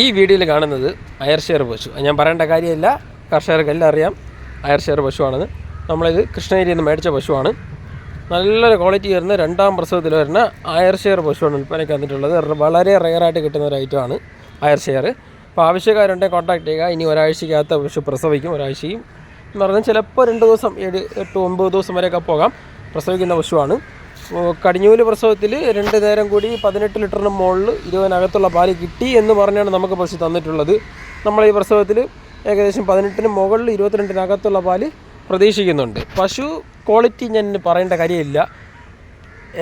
ഈ വീഡിയോയിൽ കാണുന്നത് അയർഷെയർ പശു. ഞാൻ പറയേണ്ട കാര്യമില്ല. കർഷകർക്ക് എല്ലാം അറിയാം. അയർഷെയർ പശുവാണെന്ന്. നമ്മളിത് കൃഷ്ണഗിരിയിൽ നിന്ന് മേടിച്ച പശുവാണ്. നല്ലൊരു ക്വാളിറ്റി വരുന്ന രണ്ടാം പ്രസവത്തിൽ വരുന്ന അയർഷെയർ പശുവാണ് വിൽപ്പനയ്ക്ക് വന്നിട്ടുള്ളത്. വളരെ റെയറായിട്ട് കിട്ടുന്ന ഒരു ഐറ്റമാണ് അയർഷെയർ അപ്പോൾ ആവശ്യക്കാരുണ്ടെങ്കിൽ കോൺടാക്ട് ചെയ്യുക. ഇനി ഒരാഴ്ചയ്ക്കകത്ത് പശു പ്രസവിക്കും ഒരാഴ്ചയും എന്ന് പറഞ്ഞാൽ ചിലപ്പോൾ രണ്ട് ദിവസം ഏഴ് എട്ട് ഒമ്പത് ദിവസം വരെയൊക്കെ പോകാം. പ്രസവിക്കുന്ന പശുവാണ്. കടിഞ്ഞൂൽ പ്രസവത്തിൽ രണ്ട് നേരം കൂടി പതിനെട്ട് ലിറ്ററിന് മുകളിൽ ഇരുപതിനകത്തുള്ള പാൽ കിട്ടി എന്ന് പറഞ്ഞാണ് നമുക്ക് പശു തന്നിട്ടുള്ളത്. നമ്മൾ ഈ പ്രസവത്തിൽ ഏകദേശം പതിനെട്ടിന് മുകളിൽ ഇരുപത്തിരണ്ടിനകത്തുള്ള പാൽ പ്രതീക്ഷിക്കുന്നുണ്ട്. പശു ക്വാളിറ്റി ഞാൻ പറയേണ്ട കാര്യമില്ല.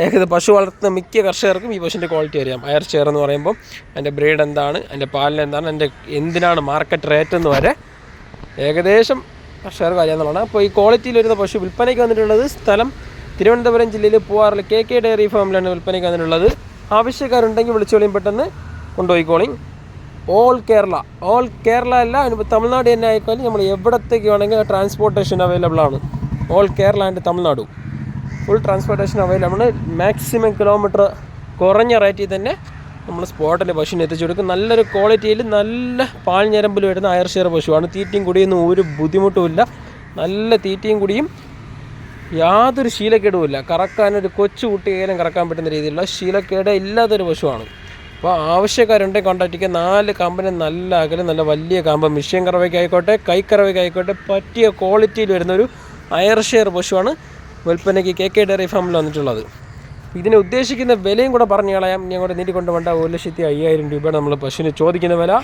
ഏകദേശം പശു വളർത്തുന്ന മിക്ക കർഷകർക്കും ഈ പശുവിന്റെ ക്വാളിറ്റി അറിയാം. അയർ ചെയർ എന്ന് പറയുമ്പോൾ അതിന്റെ ബ്രീഡ് എന്താണ് അതിന്റെ പാലിന് എന്താണ് അതിന്റെ എന്തിനാണ് മാർക്കറ്റ് റേറ്റ് എന്ന് വരെ ഏകദേശം കർഷകർക്ക് അറിയാവുന്നതാണ്. അപ്പോൾ ഈ ക്വാളിറ്റിയിൽ വരുന്ന പശു വിൽപ്പനയ്ക്ക് വന്നിട്ടുള്ളത് സ്ഥലം തിരുവനന്തപുരം ജില്ലയിൽ പൂവാറിൽ കെ കെ ഡയറി ഫാമിലാണ് വിൽപ്പനയ്ക്ക് അതിനുള്ളത് ആവശ്യക്കാരുണ്ടെങ്കിൽ വിളിച്ചോളിയും പെട്ടെന്ന് കൊണ്ടുപോയിക്കോളിങ് ഓൾ കേരള ഓൾ കേരള അല്ല തമിഴ്നാട് തന്നെ ആയിക്കോലും നമ്മൾ എവിടത്തേക്ക് വേണമെങ്കിൽ ട്രാൻസ്പോർട്ടേഷൻ അവൈലബിൾ ആണ്. All Kerala and Tamil Nadu. Full transportation available ആണ്. മാക്സിമം കിലോമീറ്റർ കുറഞ്ഞ റേറ്റിൽ തന്നെ നമ്മൾ സ്പോട്ടിൽ പശുവിന് എത്തിച്ചു കൊടുക്കും. നല്ലൊരു ക്വാളിറ്റിയിൽ നല്ല പാൽ ഞരമ്പിൽ വരുന്ന അയർഷെയർ പശുവാണ്. തീറ്റയും കുടിയൊന്നും ഒരു ബുദ്ധിമുട്ടുമില്ല. നല്ല തീറ്റയും കുടിയും യാതൊരു ശീലക്കേടുമില്ല. കറക്കാനൊരു കൊച്ചു കുട്ടിയായാലും കറക്കാൻ പറ്റുന്ന രീതിയിലുള്ള ശീലക്കേട് ഇല്ലാത്തൊരു പശുവാണ്. അപ്പോൾ ആവശ്യക്കാരുണ്ടെങ്കിൽ കോൺടാക്ട് ചെയ്യുക. നാല് കമ്പനി നല്ല അകലും നല്ല വലിയ കാമ്പ്. മിഷ്യൻ കറവയ്ക്കായിക്കോട്ടെ കൈക്കറവയ്ക്കായിക്കോട്ടെ പറ്റിയ ക്വാളിറ്റിയിൽ വരുന്നൊരു അയർഷെയർ പശുവാണ് വിൽപ്പനയ്ക്ക് കെ കെ ഡയറി ഫാമിൽ വന്നിട്ടുള്ളത്. ഇതിനെ ഉദ്ദേശിക്കുന്ന വിലയും കൂടെ പറഞ്ഞു കളയാം. ഞാൻ അങ്ങോട്ട് നീട്ടിക്കൊണ്ട് വേണ്ട ഒരു ലക്ഷത്തി അയ്യായിരം രൂപയാണ് നമ്മൾ പശുവിന് ചോദിക്കുന്ന വില.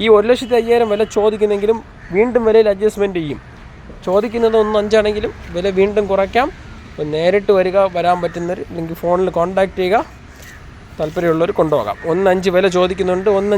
ഈ ഒരു ലക്ഷത്തി അയ്യായിരം വില ചോദിക്കുന്നെങ്കിലും വീണ്ടും വിലയിൽ അഡ്ജസ്റ്റ്മെന്റ് ചെയ്യും. ചോദിക്കുന്നത് ഒന്ന് അഞ്ചാണെങ്കിലും വില വീണ്ടും കുറയ്ക്കാം. അപ്പോൾ നേരിട്ട് വരിക വരാൻ പറ്റുന്നവർ അല്ലെങ്കിൽ ഫോണിൽ കോൺടാക്റ്റ് ചെയ്യുക. താല്പര്യമുള്ളവർ കൊണ്ടുപോകാം. ഒന്ന് അഞ്ച് വില ചോദിക്കുന്നുണ്ട് ഒന്ന്